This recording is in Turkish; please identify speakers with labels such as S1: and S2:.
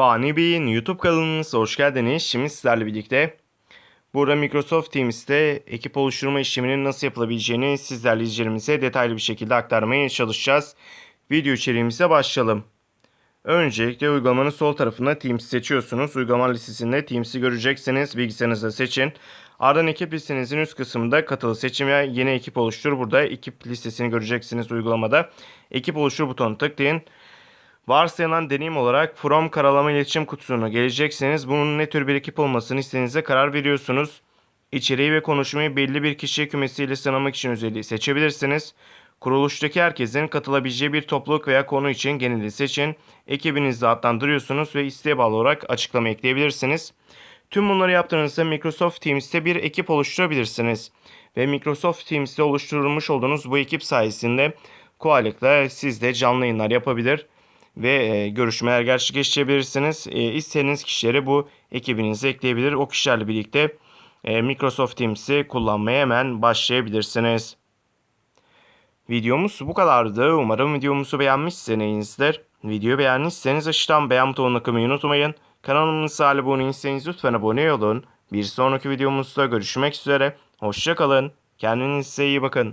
S1: Fani Bey'in YouTube kanalımıza hoş geldiniz. Şimdi sizlerle birlikte burada Microsoft Teams'te ekip oluşturma işleminin nasıl yapılabileceğini sizlerle izleyicilerimize detaylı bir şekilde aktarmaya çalışacağız. Video içeriğimize başlayalım. Öncelikle uygulamanın sol tarafında Teams seçiyorsunuz. Uygulama listesinde Teams'i göreceksiniz. Bilgisayarınızda seçin. Ardından ekip listenizin üst kısmında katılı seçim ve yeni ekip oluştur. Burada ekip listesini göreceksiniz uygulamada. Ekip oluştur butonuna tıklayın. Varsayılan deneyim olarak From karalama iletişim kutusuna geleceksiniz. Bunun ne tür bir ekip olmasını istediğinize karar veriyorsunuz. İçeriği ve konuşmayı belli bir kişi kümesiyle sınamak için özelliği seçebilirsiniz. Kuruluştaki herkesin katılabileceği bir topluluk veya konu için geneli seçin. Ekibinizi adlandırıyorsunuz ve isteğe bağlı olarak açıklama ekleyebilirsiniz. Tüm bunları yaptığınızda Microsoft Teams'te bir ekip oluşturabilirsiniz. Ve Microsoft Teams'te oluşturulmuş olduğunuz bu ekip sayesinde kolaylıkla siz de canlı yayınlar yapabilir ve e, görüşmeler gerçekleştirebilirsiniz. E, istediğiniz kişileri bu ekibinize ekleyebilir. O kişilerle birlikte e, Microsoft Teams'i kullanmaya hemen başlayabilirsiniz. Videomuz bu kadardı. Umarım videomuzu beğenmişsinizdir. Videoyu beğendiyseniz aşağıdan beğen butonuna kılmayı unutmayın. Kanalımıza abone değilseniz lütfen abone olun. Bir sonraki videomuzda görüşmek üzere. Hoşçakalın. Kendinize iyi bakın.